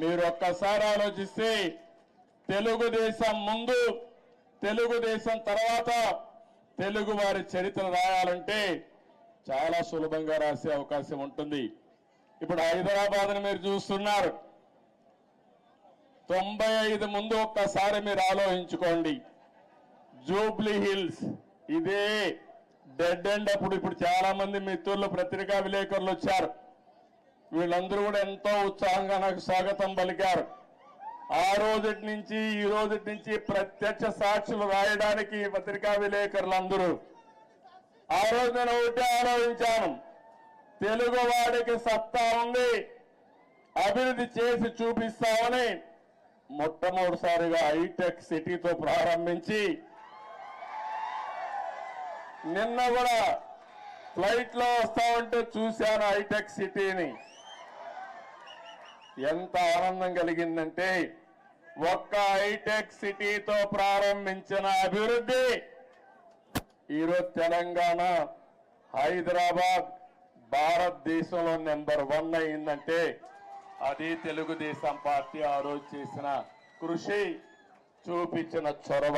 మీరు ఒక్కసారి ఆలోచిస్తే తెలుగుదేశం ముందు తెలుగుదేశం తర్వాత తెలుగు వారి చరిత్ర రాయాలంటే చాలా సులభంగా రాసే అవకాశం ఉంటుంది. ఇప్పుడు హైదరాబాద్ని మీరు చూస్తున్నారు. తొంభై ఐదు ముందు ఒక్కసారి మీరు ఆలోచించుకోండి. జూబ్లీ హిల్స్ ఇదే డెడ్ ఎండ్ అప్పుడు ఇప్పుడు చాలా మంది మిత్రులు పత్రికా విలేకరులు వచ్చారు. వీళ్ళందరూ కూడా ఎంతో ఉత్సాహంగా నాకు స్వాగతం పలికారు. ఆ రోజుటి నుంచి ఈ రోజుటి నుంచి ప్రత్యక్ష సాక్షులు రాయడానికి పత్రికా విలేకరులు అందరూ ఆ రోజు నేను ఒకటే ఆలోచించాను. తెలుగు వాడికి సత్తా ఉంది. అభివృద్ధి చేసి చూపిస్తామని మొట్టమొదటిసారిగా హైటెక్ సిటీతో ప్రారంభించి నిన్న కూడా ఫ్లైట్లో వస్తా ఉంటే చూశాను హైటెక్ సిటీని. ఎంత ఆనందం కలిగిందంటే ఒక్క హైటెక్ సిటీతో ప్రారంభించిన అభివృద్ధి. ఈరోజు తెలంగాణ హైదరాబాద్ భారతదేశంలో నెంబర్ వన్ అయిందంటే అది తెలుగుదేశం పార్టీ ఆ రోజు చేసిన కృషి చూపించిన చొరవ.